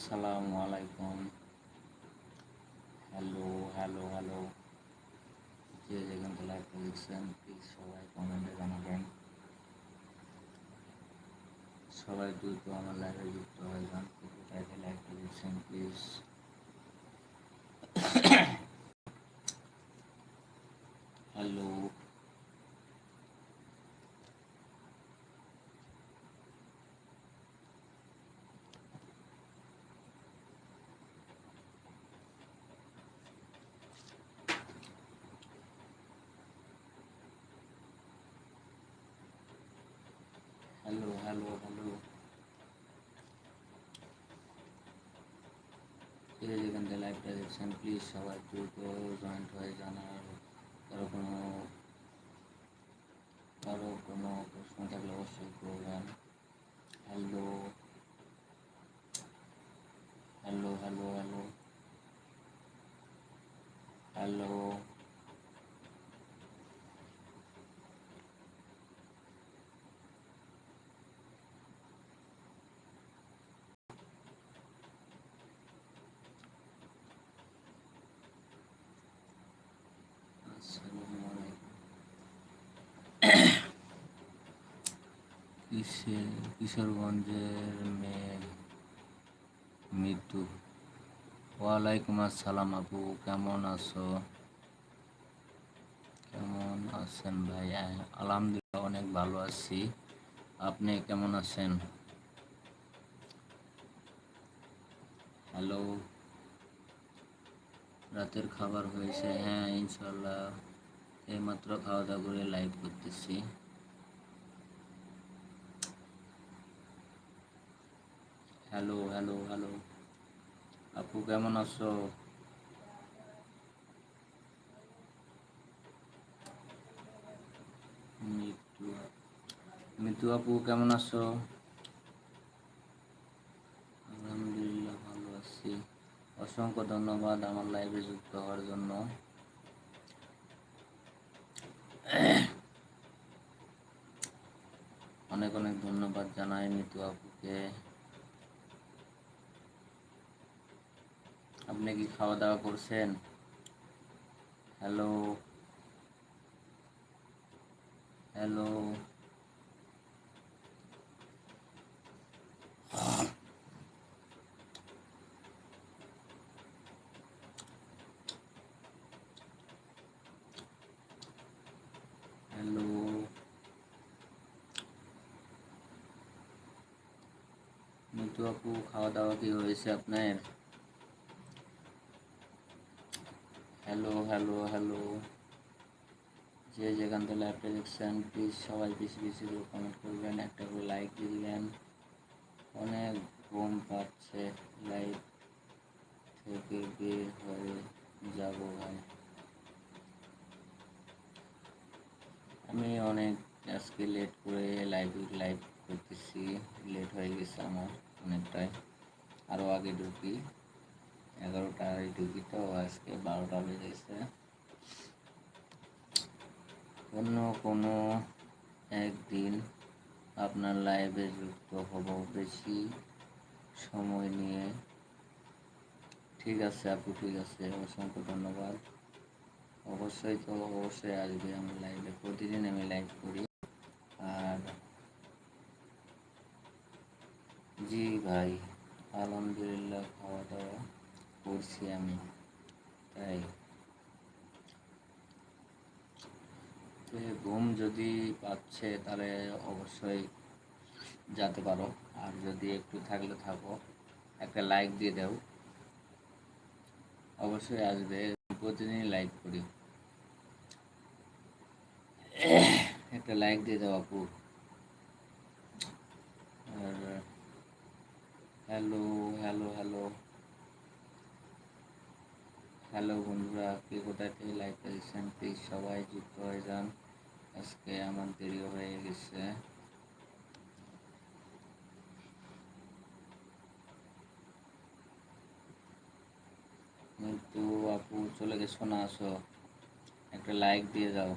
আসসালামু আলাইকুম। Hello hello hello যে যেখান থেকে লাইভ দেখছেন প্লিজ সবাই কমেন্টে জানাবেন। সবাই দ্রুত আমার লাইভে যুক্ত হয়ে যান। থেকে লাইভটা দেখছেন প্লিজ হ্যালো হ্যালো হ্যালো যে যেখান থেকে লাইভটা দেখছেন প্লিজ সবাই দ্রুত জয়েন্ট হয়ে যান আর কারও কোনো কারও কোনো প্রশ্ন থাকলে অবশ্যই করবেন হ্যালো হ্যালো হ্যালো আসসালামু আলাইকুম কিশোরগঞ্জের মেয়ের মৃত্যু ওয়ালাইকুম আসসালাম আপু, কেমন আছো? কেমন আছেন ভাই? আলহামদুলিল্লাহ অনেক ভালো আছি। আপনি কেমন আছেন? হ্যালো? রাতের খাবার হয়েছে? হ্যাঁ ইনশাল্লাহ এইমাত্র খাওয়া দাওয়া করে লাইভ করতেছি। হ্যালো হ্যালো হ্যালো আপু কেমন আছো? মিতু মিতু আপু, কেমন আছো? আলহামদুলিল্লাহ ভালো আছি। অসংখ্য ধন্যবাদ আমার লাইভে যুক্ত হওয়ার জন্য। অনেক অনেক ধন্যবাদ জানাই মিতু আপুকে। আপনি কি খাওয়া দাওয়া করছেন হ্যালো হ্যালো মিতু আপু খাওয়া দাওয়া কি হয়েছে আপনার? হ্যালো হ্যালো হ্যালো যে যেখান থেকে লাইভটা দেখছেন প্লিজ সবাই বেশি বেশি করে কমেন্ট করবেন। একটা করে লাইক দিয়ে অনেক ঘুম পাচ্ছে লাইভ থেকে বের হয়ে যাব ভাই। আমি অনেক আজকে লেট করে লাইভ লাইভ করতেছি। লেট হয়ে গেছে আমার, অনেকটাই। আরও আগে ঢুকি। এগারোটায় ঢুকি তো আজকে বারোটা বেজেছে। অন্য কোনো একদিন আপনার লাইভে যুক্ত হব বেশি সময় নিয়ে। ঠিক আছে আপু, ঠিক আছে, অসংখ্য ধন্যবাদ। অবশ্যই তো অবশ্যই আসবে আমার লাইভে প্রতিদিন আমি লাইভ করি। আর জি ভাই, আলহামদুলিল্লাহ, খাওয়া দাওয়া। করছি আমি, তাই। ঘুম যদি পাচ্ছে তাহলে অবশ্যই যেতে পারো। আর যদি একটু থাকলে থাকো, একটা লাইক দিয়ে দাও। অবশ্যই আসবে, প্রতিদিনই লাইক করি। একটা লাইক দিয়ে দাও আপু। আর হ্যালো হ্যালো হ্যালো হ্যালো বন্ধুরা, কে কোথায় থেকে লাইক করেছেন প্লিজ সবাই যুক্ত হয়ে যান। আজকে আমার দেরি হয়ে গেছে। কিন্তু আপু, চলে গেছো না? আসো। একটা লাইক দিয়ে যাও।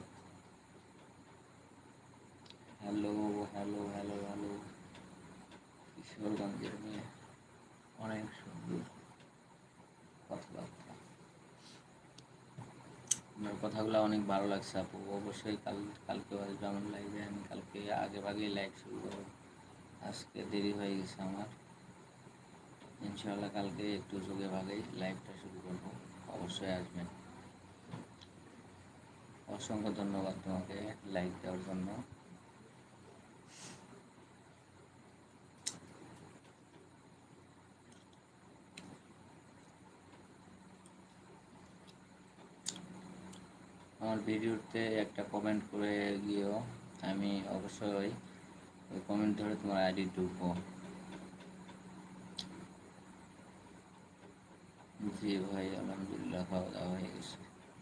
হ্যালো হ্যালো হ্যালো হ্যালো কিশোরগঞ্জের মেয়ে অনেক সুন্দর। কথাবার্তা আপনার কথাগুলো অনেক ভালো লাগছে আপু। অবশ্যই কাল, কালকে যেমন লাইভে আমি কালকে আগে ভাগেই লাইভ শুরু করব। আজকে দেরি হয়ে গেছে আমার। ইনশাআল্লাহ কালকে একটু যোগে ভাগেই লাইভটা শুরু করব। অবশ্যই আসবেন। অসংখ্য ধন্যবাদ তোমাকে লাইক দেওয়ার জন্য। আমার ভিডিওতে একটা কমেন্ট করে গিয়েও আমি অবশ্যই ওই কমেন্ট ধরে তোমার আইডি ঢুকবো। জি ভাই, আলহামদুলিল্লাহ, খাওয়া দাওয়া হয়ে গেছে।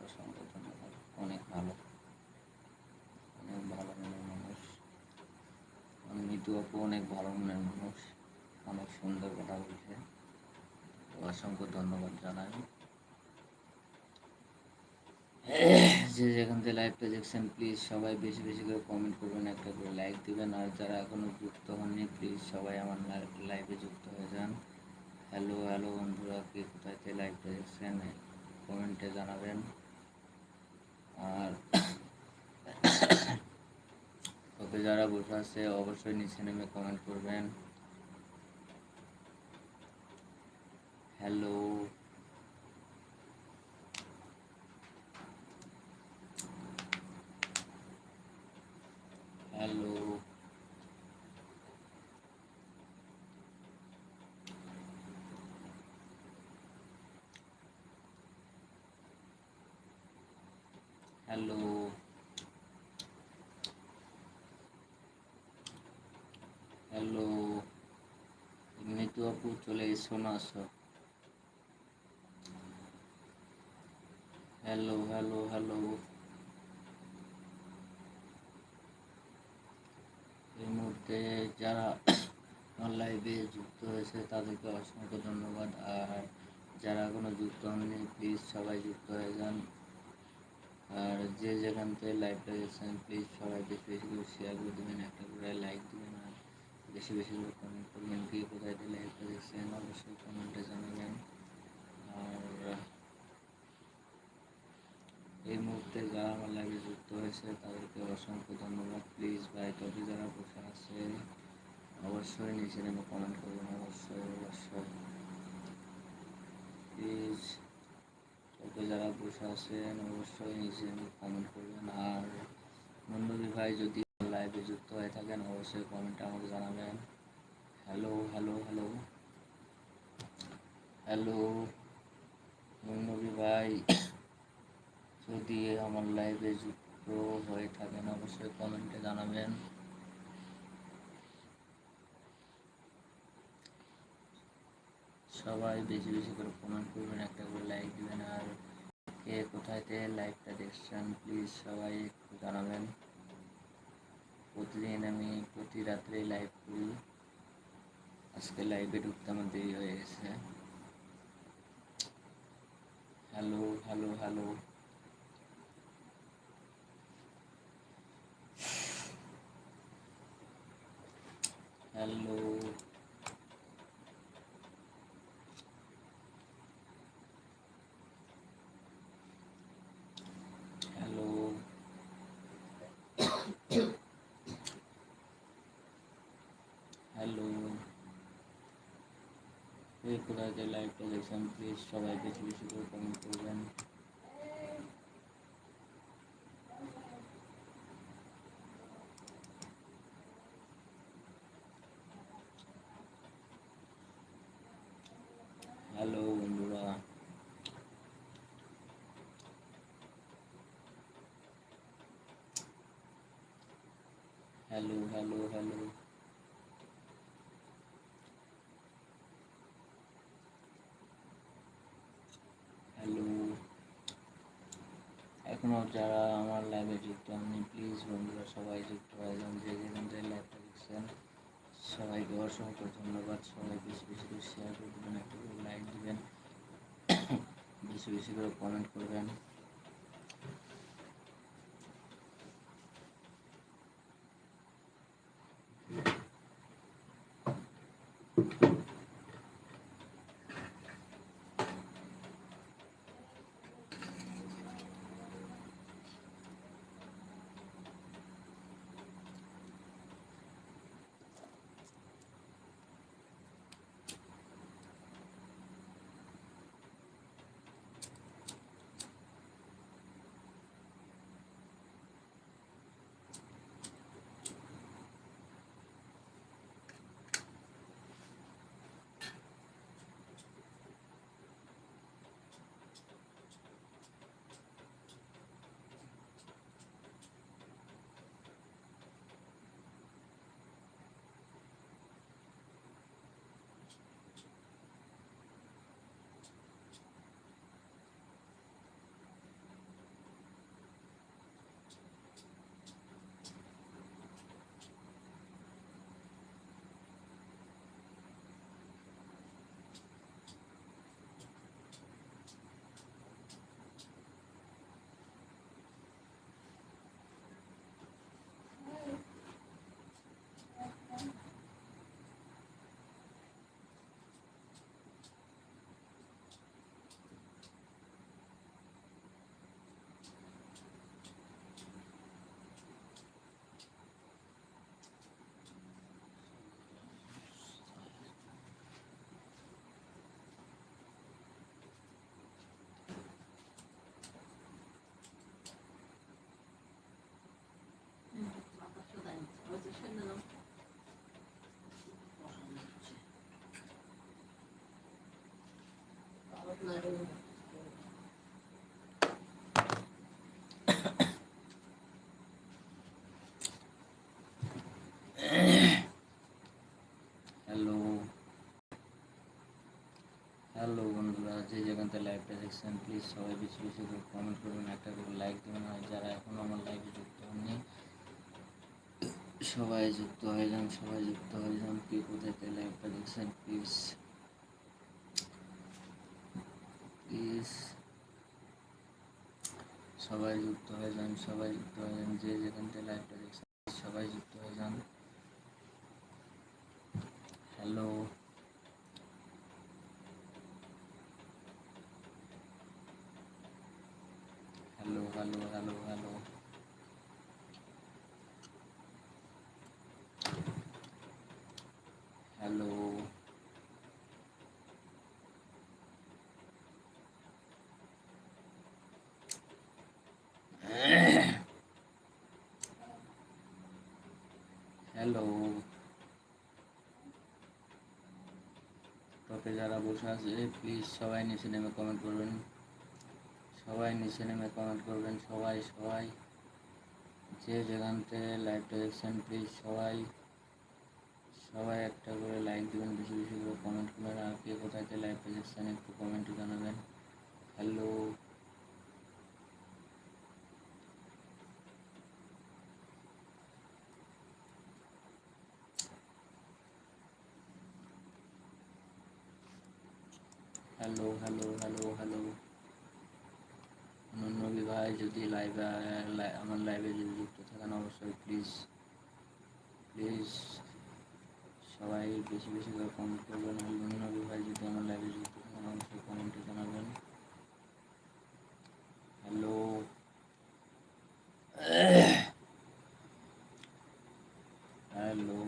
অসংখ্য ধন্যবাদ, অনেক ভালো। অনেক ভালো মনের মানুষ। মিতু আপু অনেক ভালো মনের মানুষ। অনেক সুন্দর কথা বলছে। অসংখ্য ধন্যবাদ জানাই। যে যেখান থেকে লাইভটা দেখছেন প্লিজ সবাই বেশি বেশি করে কমেন্ট করবেন, একটা করে লাইক দিবেন। আর যারা এখনও যুক্ত হননি প্লিজ সবাই আমার লাইভে যুক্ত হয়ে যান। হ্যালো হ্যালো বন্ধুরা, কে কোথায় থেকে লাইভটা দেখছেন কমেন্টে জানাবেন। আর ওকে যারা বসে আছে, অবশ্যই নিচে নেমে কমেন্ট করবেন। Hello hello. Hello. Hello. Mitu আপু চলে এসো না আসো। হ্যালো হ্যালো হ্যালো এই মুহূর্তে যারা আমার লাইভে যুক্ত হয়েছে তাদেরকে অসংখ্য ধন্যবাদ। আর যারা এখনও যুক্ত হননি প্লিজ সবাই যুক্ত হয়ে যান। আর যে যেখান থেকে লাইভটা গেছেন প্লিজ সবাই বেশি বেশি করে শেয়ার করে দেবেন, একটা করে লাইক দেবেন, আর বেশি বেশি করে কমেন্ট করবেন কি, কোথায় লাইভটা দেখছেন, অবশ্যই কমেন্টে জানাবেন। আর এই মুহূর্তে যারা আমার লাইভে যুক্ত হয়েছে, তাদেরকে অসংখ্য ধন্যবাদ। প্লিজ ভাই তবে যারা বসে আছে অবশ্যই নিচে নেমে কমেন্ট করবেন, অবশ্যই অবশ্যই। প্লিজ তবে যারা বসে আছেন, অবশ্যই নিচে নেমে কমেন্ট করবেন। আর মন্ডলী ভাই যদি লাইভে যুক্ত হয়ে থাকেন, অবশ্যই কমেন্টে আমাকে জানাবেন। হ্যালো হ্যালো হ্যালো হ্যালো মন্ডলী ভাই। যদি আমার লাইভে যুক্ত হয়ে থাকেন, অবশ্যই কমেন্টে জানাবেন। সবাই বেশি বেশি করে কমেন্ট করবেন, একটা করে লাইক দেবেন, আর কে কোথায় থেকে লাইভটা দেখছেন প্লিজ সবাই একটু জানাবেন। প্রতিদিন আমি প্রতি রাত্রে লাইভ করি। আজকে লাইভে ঢুকতে আমার দেরি হয়ে গেছে। হ্যালো হ্যালো হ্যালো এই কোথায় যে লাইভটা দেখছেন প্লিজ সবাই বেশি বেশি করে কমেন্ট করবেন। এখনও যারা আমার লাইভে যুক্ত হননি প্লিজ বন্ধুরা সবাই যুক্ত হয়ে যান, যে যেখান থেকে লাইভটা দেখছেন, সবাইকে অসংখ্য ধন্যবাদ, সবাই বেশি বেশি করে শেয়ার করে দেবেন, একটা করে লাইক দেবেন, বেশি বেশি করে কমেন্ট করবেন। হ্যালো হ্যালো বন্ধুরা, যে যেখান থেকে লাইভটা দেখছেন প্লিজ সবাই বেশি বেশি করে কমেন্ট করবেন, একটা করে লাইক দেবেন। আর যারা এখনও আমার লাইভে যুক্ত হননি সবাই যুক্ত হয়ে সবাই যুক্ত হয়ে কে কোথায় থেকে লাইভটা দেখছেন? প্লিজ প্লিজ সবাই যুক্ত হয়ে যান সবাই যুক্ত হয়ে যান যে যেখান থেকে লাইভটা দেখছেন, সবাই যুক্ত হয়ে যান hello hello hello hello hello টপে যারা বসে আছে প্লিজ সবাই নিচে নেমে কমেন্ট করবেন। সবাই নিচে নেমে কমেন্ট করবেন, সবাই সবাই। যে যেখান থেকে লাইভটা দেখছেন প্লিজ সবাই সবাই একটা করে লাইক দেবেন, বেশি বেশি করে কমেন্ট করবেন আর কে কোথায় লাইভটা দেখছেন, একটু কমেন্টে জানাবেন। Hello hello hello hello hello Nabi ভাই যদি লাইভে আমার লাইভে যদি যুক্ত থাকেন, অবশ্যই প্লিজ প্লিজ সবাই বেশি বেশি করে কমেন্ট করবেন। নবী ভাই যদি আমার লাইভে যুক্ত থাকেন, অবশ্যই কমেন্টে জানাবেন। Hello hello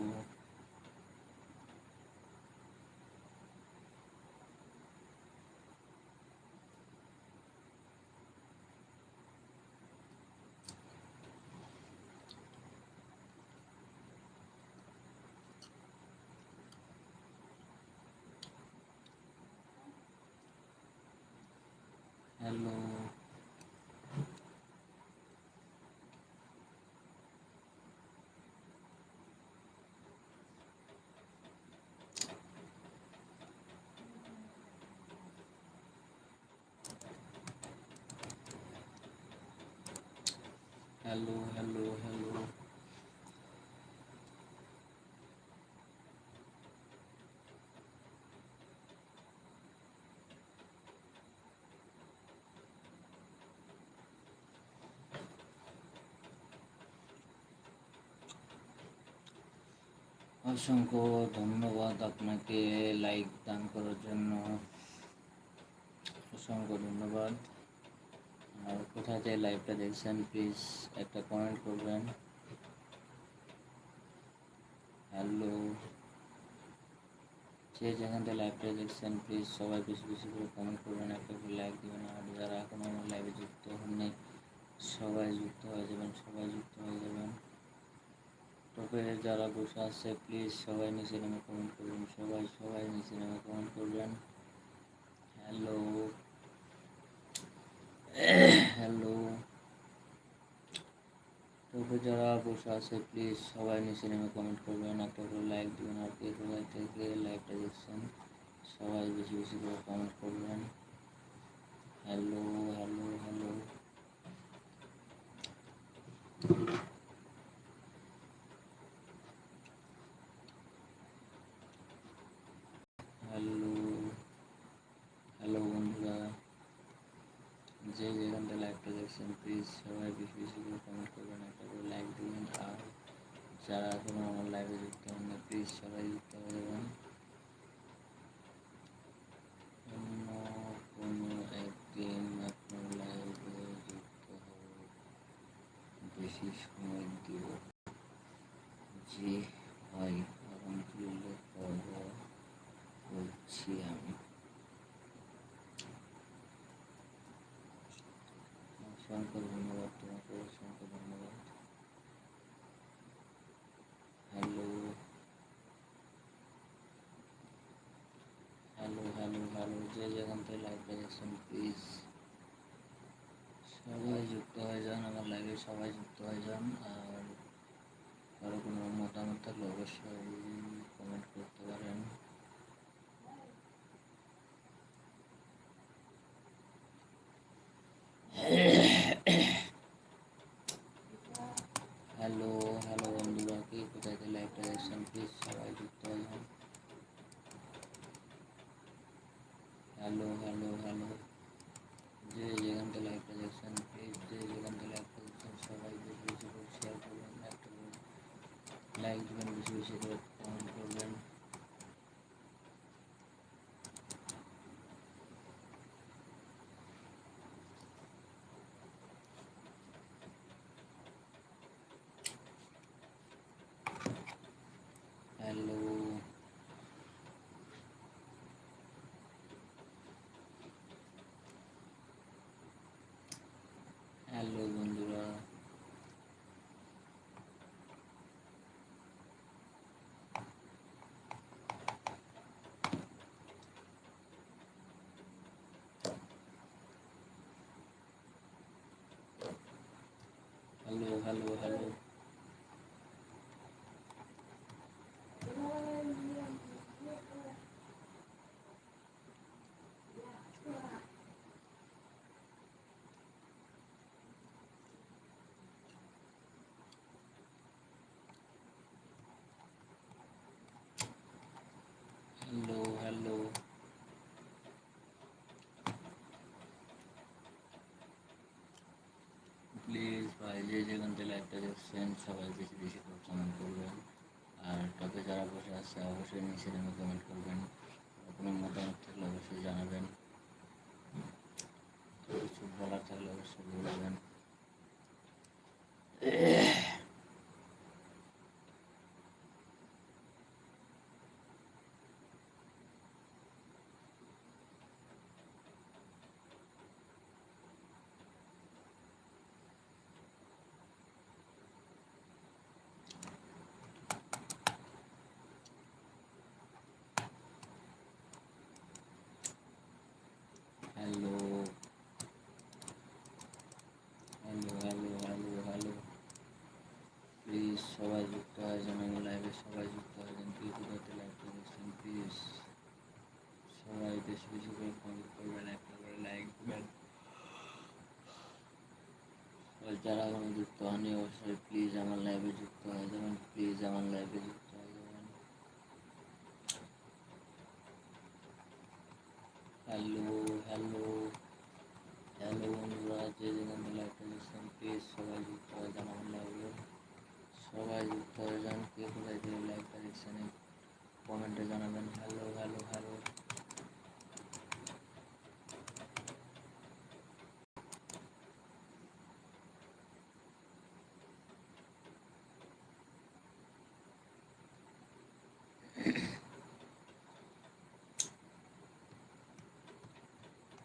hello hello hello অসংখ্য ধন্যবাদ আপনাকে লাইক দান করার জন্য। অসংখ্য ধন্যবাদ। আর কোথা থেকে লাইভটা দেখছেন প্লিজ একটা কমেন্ট করবেন। হ্যালো যে যেখান থেকে লাইভটা দেখছেন প্লিজ সবাই বেশি বেশি করে কমেন্ট করবেন, একটা করে লাইক দেবেন। আর যারা এখন আমার লাইভে যুক্ত হননি, সবাই যুক্ত হয়ে যাবেন, সবাই যুক্ত হয়ে যাবেন। টপে যারা বসে আছে প্লিজ সবাই নিচে নেমে কমেন্ট করবেন, সবাই সবাই নিচে নেমে কমেন্ট করবেন। হ্যালো হ্যালো টপে যারা বসে আছে প্লিজ সবাই নিচে নেমে কমেন্ট করবেন। একটা করে লাইক দিবেন আর কে কোথায় থেকে লাইকটা দেখছেন, সবাই বেশি বেশি করে কমেন্ট করবেন। হ্যালো হ্যালো হ্যালো হ্যালো বন্ধুরা যে যেখান থেকে লাইভটা দেখছেন প্লিজ সবাই বেশি বেশি করে কমেন্ট করবেন, একটা করে লাইক দিবেন। আর যারা এখনও আমার লাইভে যুক্ত হন না প্লিজ সবাই যুক্ত হয়ে যাবেন। অন্য কোনো একদিন আপনার লাইভে যুক্ত বেশি সময় দিব যে হয়। আলহামদুলিল্লাহ খবর বলছি আমি অসংখ্য ধন্যবাদ তোমাকে অসংখ্য ধন্যবাদ থেকে লাইভটা দেখছেন প্লিজ সবাই যুক্ত হয়ে যান, আমার লাইভে সবাই যুক্ত হয়ে যান। আর কারও কোনো মতামত থাকলে অবশ্যই কমেন্ট করতে পারেন হ্যালো হ্যালো বন্ধুরা কি কোথায় থেকে লাইভটা দেখছেন প্লিজ সবাই যুক্ত হয়ে যান হ্যালো হ্যালো হ্যালো যে যেখান থেকে লাইভটা দেখছেন প্লিজ যে যেখান থেকে লাইভটা দেখছেন সবাই বেশি বেশি করে শেয়ার করবেন একটা লাইক দেবেন বেশি বেশি করে কমেন্ট করবেন হ্যালো হ্যালো বন্ধুরা hello hello hello hello hello please ভাই যে যেখান থেকে লাইভটা দেখছেন, সবাই বেশি বেশি করে কমেন্ট করবেন। আর টপে যারা বসে আছে, অবশ্যই নিচে নেমে কমেন্ট করবেন। কোনো মতামত থাকলে অবশ্যই জানাবেন। কিছু বলার থাকলে অবশ্যই বলবেন hello hello hello hello hello please সবাই যুক্ত হয়ে যান আমার লাইভে সবাই যুক্ত হয়ে যান কি কোথাতে লাইভটা দেখছেন প্লিজ সবাই বেশি বেশি করে কমেন্ট করবেন একটা করে লাইক দেবেন আর যারা এখনও যুক্ত হয়নি অবশ্যই প্লিজ আমার লাইভে যুক্ত হয়ে যাবেন প্লিজ আমার লাইভে যুক্ত হয়ে যাবেন। হ্যালো হ্যালো হ্যালো বন্ধুরা, যে যেখান থেকে লাইভটা দেখছেন প্লিজ সবাই যুক্ত হয়ে যান আমার লাইভে সবাই যুক্ত হয়ে যান, কে কোথায় থেকে লাইভটা দেখছেন কমেন্টে জানাবেন। Hello hello hello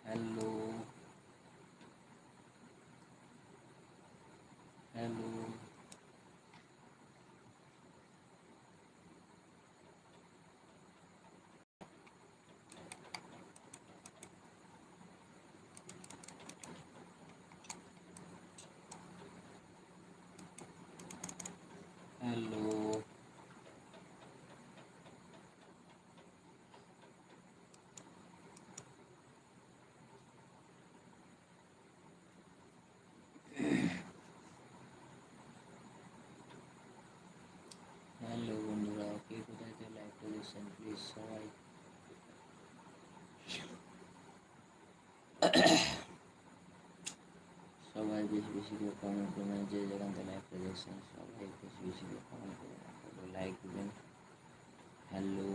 hello hello hello বন্ধুরা কে কোথায় থেকে লাইভটা দেখছেন প্লিজ সবাই সবাই বেশি করে কমেন্ট করবেন, যে যেখান থেকে লাইভটা দেখছেন সবাই বেশি বেশি করে কমেন্ট করবেন লাইক দেবেন। হ্যালো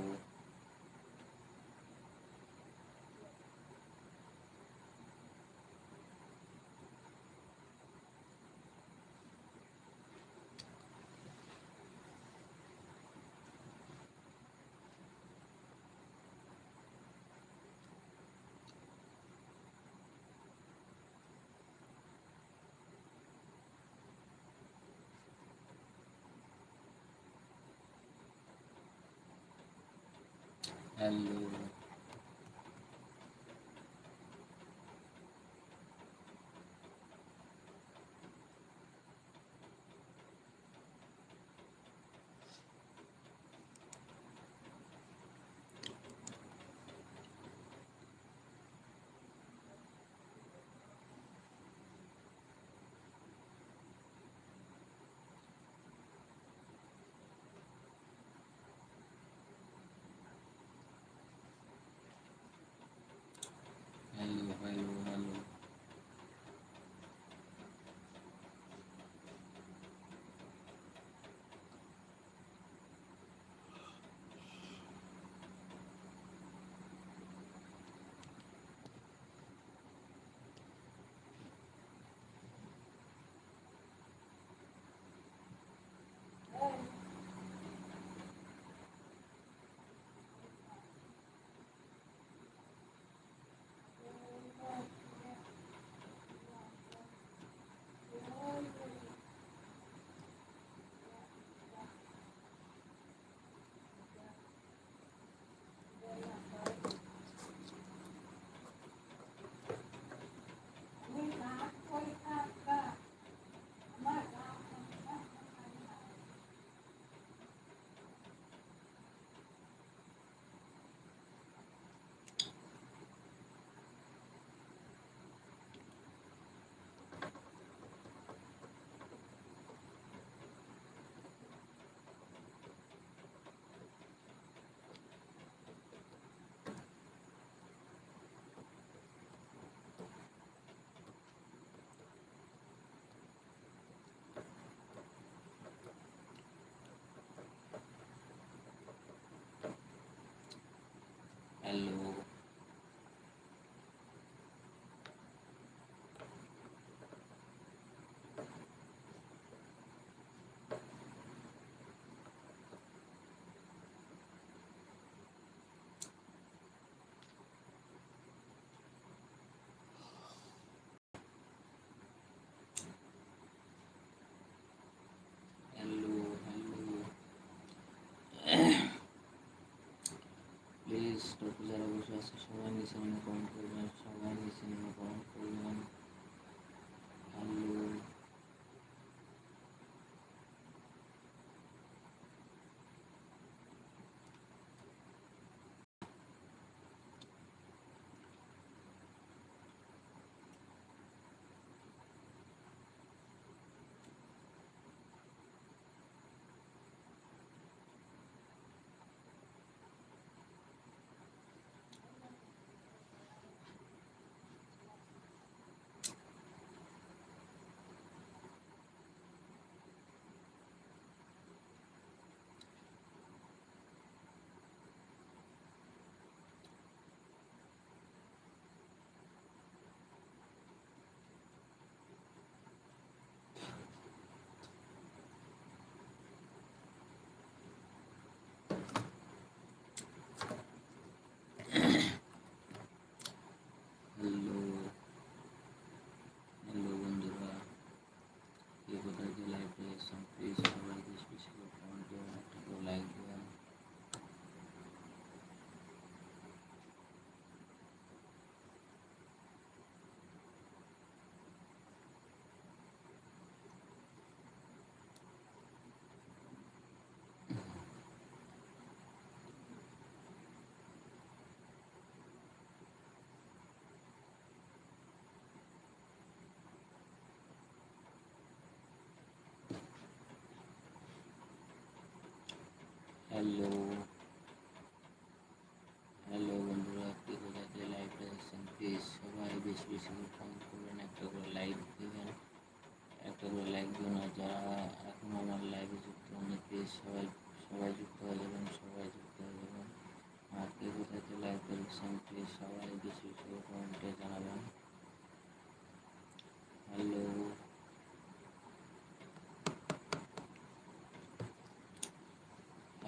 হ্যালো 也会有 গ্রুপে যারা বসে আছে সবাই নিচে নেমে কমেন্ট করবেন সবাই নিচে নেমে কমেন্ট করবেন। Hello hello. হ্যালো বন্ধুরা কে কোথায় যে লাইভে এসেছেন প্লিজ সবাই বেশি বেশি করে করবেন, একটা করে লাইক দেবেন, একটা করে লাইক দেবেন আর যারা এখন আমার লাইভে যুক্ত হয়নি প্লিজ সবাই সবাই যুক্ত হয়ে যাবেন, সবাই যুক্ত হয়ে যাবেন। আর কে কোথায় যে লাইভে এসেছেন প্লিজ সবাই বেশি বেশি করে কমেন্টে জানাবেন। হ্যালো।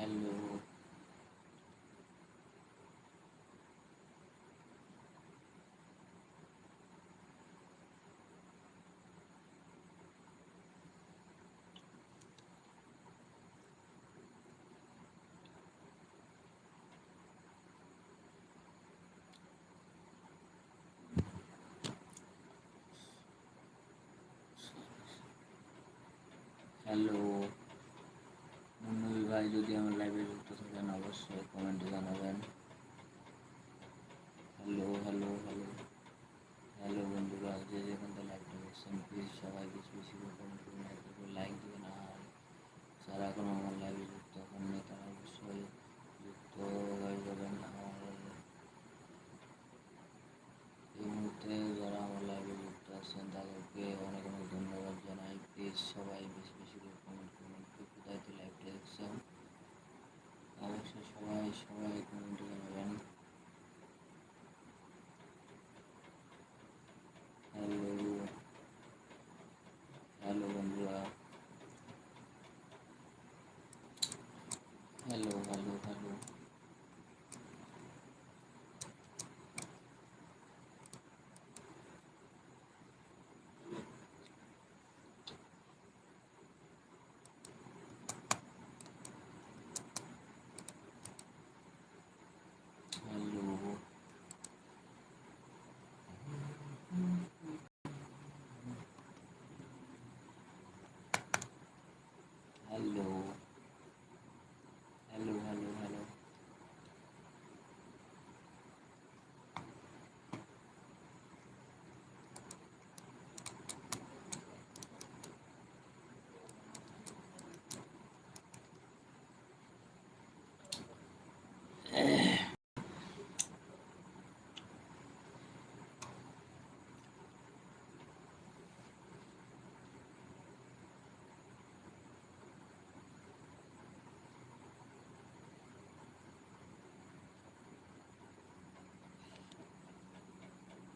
হ্যালো হ্যালো মুন্নুল ভাই যদি আমার লাইভে যুক্ত থাকেন অবশ্যই কমেন্টে জানাবেন হ্যালো হ্যালো হ্যালো হ্যালো বন্ধুরা যে যেখান থেকে লাইভটা দেখছেন প্লিজ সবাই বেশি বেশি করে কমেন্ট করবেন একটা করে লাইক দেবেন আর যারা এখন আমার লাইভে যুক্ত হননি তারা অবশ্যই যুক্ত হয়ে যাবেন আর এই মুহূর্তে যারা আমার লাইভে যুক্ত আছেন তাদেরকে অনেক অনেক ধন্যবাদ জানাই প্লিজ সবাই বেশি